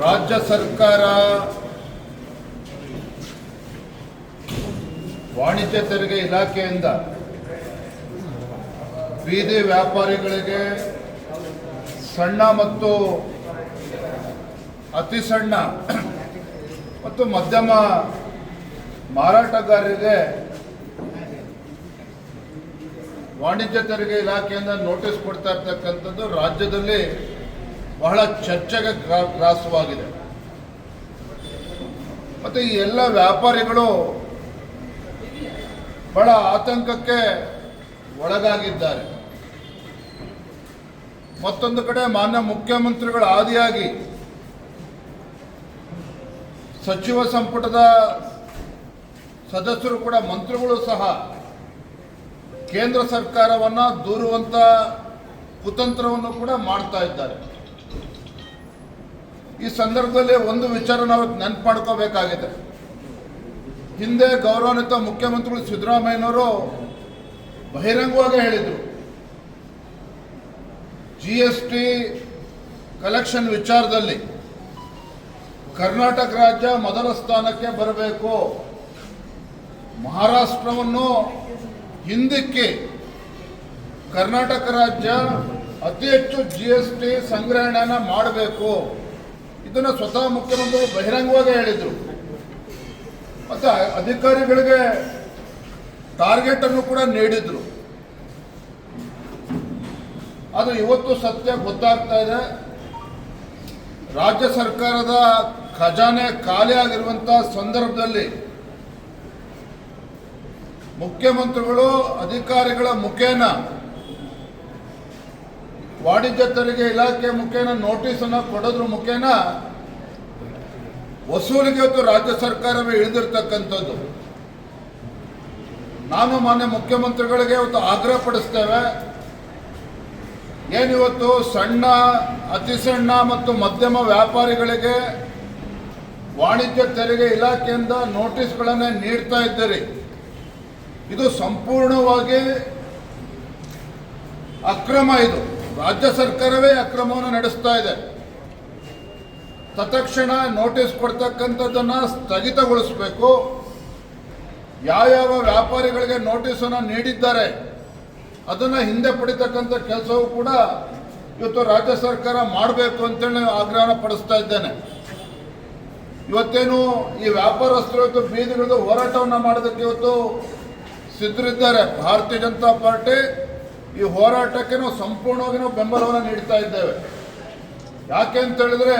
ರಾಜ್ಯ ಸರ್ಕಾರ ವಾಣಿಜ್ಯ ತೆರಿಗೆ ಇಲಾಖೆಯಿಂದ ಬೀದಿ ವ್ಯಾಪಾರಿಗಳಿಗೆ ಸಣ್ಣ ಮತ್ತು ಅತಿ ಸಣ್ಣ ಮತ್ತು ಮಧ್ಯಮ ಮಾರಾಟಗಾರರಿಗೆ ವಾಣಿಜ್ಯ ತೆರಿಗೆ ಇಲಾಖೆಯಿಂದ ನೋಟಿಸ್ ಕೊಡ್ತಾ ಇರ್ತಕ್ಕಂಥದ್ದು ರಾಜ್ಯದಲ್ಲಿ ಬಹಳ ಚರ್ಚೆಗೆ ಗ್ರಾ- ಗ್ರಾಸವಾಗಿದೆ. ಮತ್ತು ಈ ಎಲ್ಲ ವ್ಯಾಪಾರಿಗಳು ಬಹಳ ಆತಂಕಕ್ಕೆ ಒಳಗಾಗಿದ್ದಾರೆ. ಮತ್ತೊಂದು ಕಡೆ ಮಾನ್ಯ ಮುಖ್ಯಮಂತ್ರಿಗಳ ಆದಿಯಾಗಿ ಸಚಿವ ಸಂಪುಟದ ಸದಸ್ಯರು ಕೂಡ ಮಂತ್ರಿಗಳು ಸಹ ಕೇಂದ್ರ ಸರ್ಕಾರವನ್ನ ದೂರುವಂತ ಕುತಂತ್ರವನ್ನು ಕೂಡ ಮಾಡ್ತಾ ಇದ್ದಾರೆ. ಈ ಸಂದರ್ಭದಲ್ಲಿ ಒಂದು ವಿಚಾರ ನಾವು ನೆನಪು ಮಾಡ್ಕೋಬೇಕಾಗಿದೆ ಹಿಂದೆ ಗೌರವಾನ್ವಿತ ಮುಖ್ಯಮಂತ್ರಿಗಳು ಸಿದ್ದರಾಮಯ್ಯನವರು ಬಹಿರಂಗವಾಗಿ ಹೇಳಿದರು. ಜಿ ಎಸ್ ಟಿ ಕಲೆಕ್ಷನ್ ವಿಚಾರದಲ್ಲಿ ಕರ್ನಾಟಕ ರಾಜ್ಯ ಮೊದಲ ಸ್ಥಾನಕ್ಕೆ ಬರಬೇಕು. ಮಹಾರಾಷ್ಟ್ರವನ್ನು ಹಿಂದಕ್ಕೆ ಕರ್ನಾಟಕ ರಾಜ್ಯ ಅತಿ ಹೆಚ್ಚು ಜಿ ಎಸ್ ಟಿ ಸಂಗ್ರಹಣೆಯನ್ನ ಮಾಡಬೇಕು. ಇದನ್ನು ಸ್ವತಃ ಮುಖ್ಯಮಂತ್ರಿ ಬಹಿರಂಗವಾಗಿ ಹೇಳಿದರು. ಮತ್ತು ಅಧಿಕಾರಿಗಳಿಗೆ ಟಾರ್ಗೆಟ್ ಅನ್ನು ಕೂಡ ನೀಡಿದ್ರು. ಅದು ಇವತ್ತು ಸತ್ಯ ಗೊತ್ತಾಗ್ತಾ ಇದೆ. ರಾಜ್ಯ ಸರ್ಕಾರದ ಖಜಾನೆ ಖಾಲಿ ಆಗಿರುವಂಥ ಸಂದರ್ಭದಲ್ಲಿ ಮುಖ್ಯಮಂತ್ರಿಗಳು ಅಧಿಕಾರಿಗಳ ಮುಖೇನ, ವಾಣಿಜ್ಯ ತೆರಿಗೆ ಇಲಾಖೆ ಮುಖೇನ ನೋಟಿಸ್ ಅನ್ನು ಕೊಡೋದ್ರ ಮುಖೇನ ವಸೂಲಿಗೆ ಇವತ್ತು ರಾಜ್ಯ ಸರ್ಕಾರವೇ ಇಳಿದಿರ್ತಕ್ಕಂಥದ್ದು. ನಾನು ಮಾನ್ಯ ಮುಖ್ಯಮಂತ್ರಿಗಳಿಗೆ ಇವತ್ತು ಆಗ್ರಹ ಪಡಿಸ್ತೇವೆ. ಏನಿವತ್ತು ಸಣ್ಣ, ಅತಿ ಸಣ್ಣ ಮತ್ತು ಮಧ್ಯಮ ವ್ಯಾಪಾರಿಗಳಿಗೆ ವಾಣಿಜ್ಯ ತೆರಿಗೆ ಇಲಾಖೆಯಿಂದ ನೋಟಿಸ್ಗಳನ್ನೇ ನೀಡ್ತಾ ಇದ್ದೀರಿ. ಇದು ಸಂಪೂರ್ಣವಾಗಿ ಅಕ್ರಮ ಇದು. ರಾಜ್ಯ ಸರ್ಕಾರವೇ ಅಕ್ರಮವನ್ನು ನಡೆಸ್ತಾ ಇದೆ. ತತ್ಕ್ಷಣ ನೋಟಿಸ್ ಕೊಡ್ತಕ್ಕಂಥದ್ದನ್ನ ಸ್ಥಗಿತಗೊಳಿಸಬೇಕು. ಯಾವ್ಯಾವ ವ್ಯಾಪಾರಿಗಳಿಗೆ ನೋಟಿಸನ್ನು ನೀಡಿದ್ದಾರೆ, ಅದನ್ನ ಹಿಂದೆ ಪಡಿತಕ್ಕಂಥ ಕೆಲಸವೂ ಕೂಡ ಇವತ್ತು ರಾಜ್ಯ ಸರ್ಕಾರ ಮಾಡಬೇಕು ಅಂತೇಳಿ ಆಗ್ರಹ ಪಡಿಸ್ತಾ ಇದ್ದೇನೆ. ಇವತ್ತೇನು ಈ ವ್ಯಾಪಾರಸ್ಥರು ಇವತ್ತು ಬೀದಿಗಳದ್ದು ಹೋರಾಟವನ್ನು ಮಾಡೋದಕ್ಕೆ ಇವತ್ತು ಸಿದ್ಧರಿದ್ದಾರೆ. ಭಾರತೀಯ ಜನತಾ ಪಾರ್ಟಿ ಈ ಹೋರಾಟಕ್ಕೆ ನಾವು ಸಂಪೂರ್ಣವಾಗಿ ನಾವು ಬೆಂಬಲವನ್ನು ನೀಡ್ತಾ ಇದ್ದೇವೆ. ಯಾಕೆ ಅಂತ ಹೇಳಿದ್ರೆ,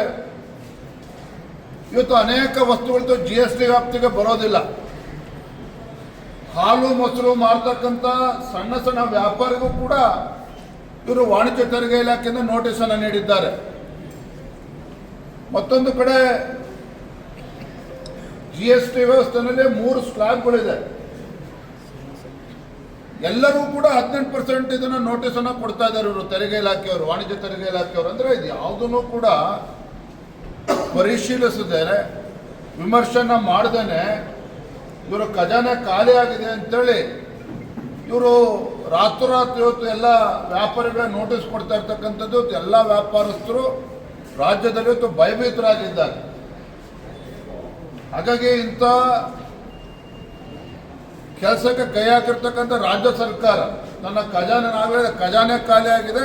ಇವತ್ತು ಅನೇಕ ವಸ್ತುಗಳು ಜಿ ಎಸ್ ಟಿ ವ್ಯಾಪ್ತಿಗೆ ಬರೋದಿಲ್ಲ. ಹಾಲು, ಮೊಸರು ಮಾರ್ತಕ್ಕಂಥ ಸಣ್ಣ ಸಣ್ಣ ವ್ಯಾಪಾರಿಗೂ ಕೂಡ ಇವರು ವಾಣಿಜ್ಯ ತೆರಿಗೆ ಇಲಾಖೆಯಿಂದ ನೋಟಿಸ್ ಅನ್ನು ನೀಡಿದ್ದಾರೆ. ಮತ್ತೊಂದು ಕಡೆ ಜಿ ಎಸ್ ಟಿ ವ್ಯವಸ್ಥೆಯಲ್ಲಿ ಮೂರು ಸ್ಲ್ಯಾಬ್ಗಳಿದೆ ಎಲ್ಲರೂ ಕೂಡ ಹದಿನೆಂಟು ಪರ್ಸೆಂಟ್ ಇದನ್ನ ಅನ್ನ ಕೊಡ್ತಾ ಇದ್ದಾರೆ ಇವರು, ತೆರಿಗೆ ಇಲಾಖೆಯವರು, ವಾಣಿಜ್ಯ ತೆರಿಗೆ ಇಲಾಖೆಯವರು. ಅಂದ್ರೆ ಇದು ಯಾವುದನ್ನು ಕೂಡ ಪರಿಶೀಲಿಸಿದರೆ ವಿಮರ್ಶನ ಮಾಡ್ದೇನೆ, ಇವರು ಖಜಾನೆ ಖಾಲಿ ಆಗಿದೆ ಅಂತೇಳಿ ಇವರು ರಾತ್ರೋರಾತ್ರಿ ಇವತ್ತು ಎಲ್ಲ ವ್ಯಾಪಾರಿಗಳ ನೋಟಿಸ್ ಕೊಡ್ತಾ ಇರ್ತಕ್ಕಂಥದ್ದು ಎಲ್ಲ ವ್ಯಾಪಾರಸ್ಥರು ರಾಜ್ಯದಲ್ಲಿ ಇವತ್ತು ಭಯಭೀತರಾಗಿದ್ದಾರೆ. ಹಾಗಾಗಿ ಇಂಥ ಕೆಲಸಕ್ಕೆ ಕೈ ಹಾಕಿರ್ತಕ್ಕಂಥ ರಾಜ್ಯ ಸರ್ಕಾರ ನನ್ನ ಖಜಾನೆ ಆಗಲೇ ಖಜಾನೆ ಖಾಲಿ ಆಗಿದೆ.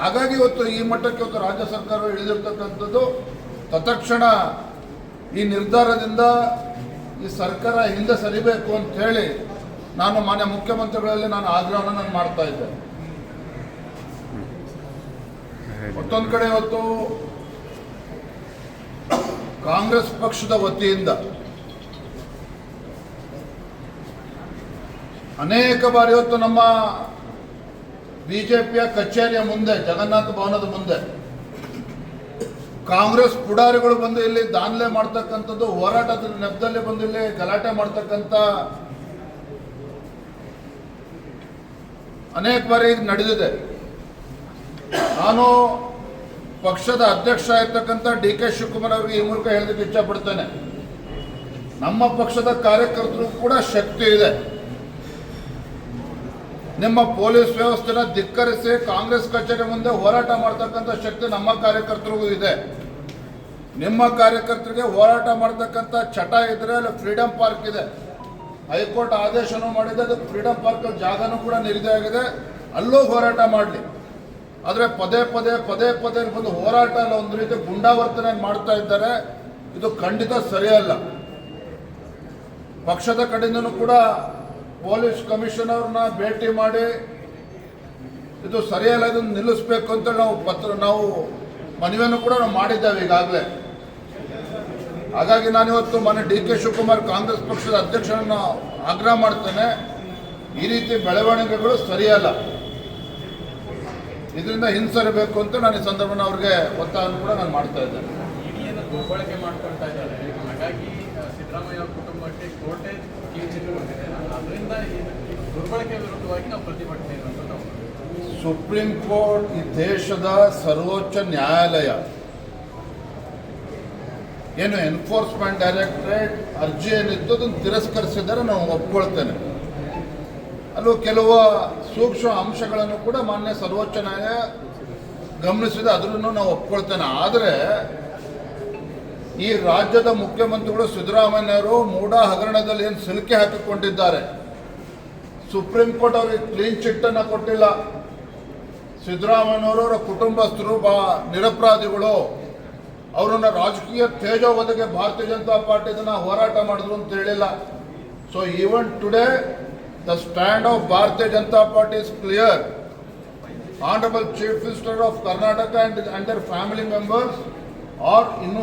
ಹಾಗಾಗಿ ಇವತ್ತು ಈ ಮಟ್ಟಕ್ಕೆ ಇವತ್ತು ರಾಜ್ಯ ಸರ್ಕಾರ ಇಳಿದಿರ್ತಕ್ಕಂಥದ್ದು. ತತ್ಕ್ಷಣ ಈ ನಿರ್ಧಾರದಿಂದ ಈ ಸರ್ಕಾರ ಹಿಂದೆ ಸರಿಬೇಕು ಅಂತ ಹೇಳಿ ನಾನು ಮಾನ್ಯ ಮುಖ್ಯಮಂತ್ರಿಗಳಲ್ಲಿ ನಾನು ಆಗ್ರಹವನ್ನು ನಾನು ಮಾಡ್ತಾ ಇದ್ದೆ. ಮತ್ತೊಂದು ಕಡೆ ಇವತ್ತು ಕಾಂಗ್ರೆಸ್ ಪಕ್ಷದ ವತಿಯಿಂದ ಅನೇಕ ಬಾರಿ ಇವತ್ತು ನಮ್ಮ ಬಿಜೆಪಿಯ ಕಚೇರಿಯ ಮುಂದೆ, ಜಗನ್ನಾಥ ಭವನದ ಮುಂದೆ, ಕಾಂಗ್ರೆಸ್ ಪುಡಾರಿಗಳು ಬಂದು ಇಲ್ಲಿ ದಾನ್ಲೆ ಮಾಡ್ತಕ್ಕಂಥದ್ದು ಹೋರಾಟದ ನೆಪದಲ್ಲಿ ಬಂದು ಇಲ್ಲಿ ಗಲಾಟೆ ಮಾಡ್ತಕ್ಕಂಥ ಅನೇಕ ಬಾರಿ ನಡೆದಿದೆ. ನಾನು ಪಕ್ಷದ ಅಧ್ಯಕ್ಷ ಇರ್ತಕ್ಕಂಥ ಡಿ ಕೆ ಶಿವಕುಮಾರ್ ಅವರಿಗೆ ಈ ಮೂಲಕ ಹೇಳೋದಕ್ಕೆ ಇಚ್ಛಪಡ್ತೇನೆ. ನಮ್ಮ ಪಕ್ಷದ ಕಾರ್ಯಕರ್ತರು ಕೂಡ ಶಕ್ತಿ ಇದೆ. ನಿಮ್ಮ ಪೊಲೀಸ್ ವ್ಯವಸ್ಥೆನ ಧಿಕ್ಕರಿಸಿ ಕಾಂಗ್ರೆಸ್ ಕಚೇರಿ ಮುಂದೆ ಹೋರಾಟ ಮಾಡ್ತಕ್ಕಂಥ ಶಕ್ತಿ ನಮ್ಮ ಕಾರ್ಯಕರ್ತರಿಗೂ ಇದೆ. ನಿಮ್ಮ ಕಾರ್ಯಕರ್ತರಿಗೆ ಹೋರಾಟ ಮಾಡ್ತಕ್ಕಂಥ ಚಟ ಇದ್ರೆ ಅಲ್ಲಿ ಫ್ರೀಡಮ್ ಪಾರ್ಕ್ ಇದೆ. ಹೈಕೋರ್ಟ್ ಆದೇಶನೂ ಮಾಡಿದೆ, ಅದು ಫ್ರೀಡಮ್ ಪಾರ್ಕ್ ಜಾಗನೂ ಕೂಡ ನಿಗದಿ ಆಗಿದೆ. ಅಲ್ಲೂ ಹೋರಾಟ ಮಾಡಲಿ. ಆದರೆ ಪದೇ ಪದೇ ಪದೇ ಪದೇ ಬಂದು ಹೋರಾಟ ಅಲ್ಲ, ಒಂದು ರೀತಿ ಗುಂಡಾವರ್ತನೆ ಮಾಡ್ತಾ ಇದ್ದಾರೆ. ಇದು ಖಂಡಿತ ಸರಿಯಲ್ಲ. ಪಕ್ಷದ ಕಡೆಯಿಂದನೂ ಕೂಡ ಪೊಲೀಸ್ ಕಮಿಷನರ್ನ ಭೇಟಿ ಮಾಡಿ ಇದು ಸರಿಯಲ್ಲ, ಇದನ್ನು ನಿಲ್ಲಿಸಬೇಕು ಅಂತ ನಾವು ಪತ್ರ, ನಾವು ಮನವಿಯನ್ನು ಕೂಡ ನಾವು ಮಾಡಿದ್ದೇವೆ ಈಗಾಗಲೇ. ಹಾಗಾಗಿ ನಾನಿವತ್ತು ಮನೆ ಡಿ ಕೆ ಶಿವಕುಮಾರ್ ಕಾಂಗ್ರೆಸ್ ಪಕ್ಷದ ಅಧ್ಯಕ್ಷರನ್ನು ಆಗ್ರಹ ಮಾಡ್ತೇನೆ. ಈ ರೀತಿ ಬೆಳವಣಿಗೆಗಳು ಸರಿಯಲ್ಲ. ಇದರಿಂದ ಹಿಂಸರಬೇಕು ಅಂತ ನಾನು ಈ ಸಂದರ್ಭನ ಅವ್ರಿಗೆ ಒತ್ತಾಯವನ್ನು ಕೂಡ ನಾನು ಮಾಡ್ತಾ ಇದ್ದೇನೆ. ಸಿದ್ದರಾಮಯ್ಯ ಅವರ ಕುಟುಂಬಕ್ಕೆ ಕೋಟೆ ಬಂದಿದೆ ಅದರಿಂದ ದುರ್ಬಳಕೆ ವಿರುದ್ಧವಾಗಿ ನಾವು ಪ್ರತಿಭಟನೆ ಸುಪ್ರೀಂ ಕೋರ್ಟ್ ಈ ದೇಶದ ಸರ್ವೋಚ್ಚ ನ್ಯಾಯಾಲಯ. ಏನು ಎನ್ಫೋರ್ಸ್ಮೆಂಟ್ ಡೈರೆಕ್ಟರೇಟ್ ಅರ್ಜಿ ಏನಿತ್ತು ಅದನ್ನು ತಿರಸ್ಕರಿಸಿದರೆ ನಾವು ಒಪ್ಕೊಳ್ತೇನೆ. ಅಲ್ಲೂ ಕೆಲವು ಸೂಕ್ಷ್ಮ ಅಂಶಗಳನ್ನು ಕೂಡ ಮಾನ್ಯ ಸರ್ವೋಚ್ಚ ನ್ಯಾಯಾಲಯ ಗಮನಿಸಿದೆ ಅದನ್ನು ನಾವು ಒಪ್ಕೊಳ್ತೇನೆ. ಆದರೆ ಈ ರಾಜ್ಯದ ಮುಖ್ಯಮಂತ್ರಿಗಳು ಸಿದ್ದರಾಮಯ್ಯವರು ಮೂಡ ಹಗರಣದಲ್ಲಿ ಏನು ಸಿಲುಕಿ ಹಾಕಿಕೊಂಡಿದ್ದಾರೆ? ಸುಪ್ರೀಂ ಕೋರ್ಟ್ ಅವರಿಗೆ ಕ್ಲೀನ್ ಚಿಟ್ ಅನ್ನು ಕೊಟ್ಟಿಲ್ಲ. ಸಿದ್ದರಾಮಯ್ಯನವರು ಅವರ ಕುಟುಂಬಸ್ಥರು, ಬಾ, ನಿರಪರಾಧಿಗಳು, ಅವರನ್ನ ರಾಜಕೀಯ ತೇಜೋವಧಿಗೆ ಭಾರತೀಯ ಜನತಾ ಪಾರ್ಟಿ ಇದನ್ನ ಹೋರಾಟ ಮಾಡಿದ್ರು ಅಂತ ಹೇಳಿಲ್ಲ. So even today the stand of Bharatiya Janata party is clear honourable chief minister of Karnataka and their family members are involve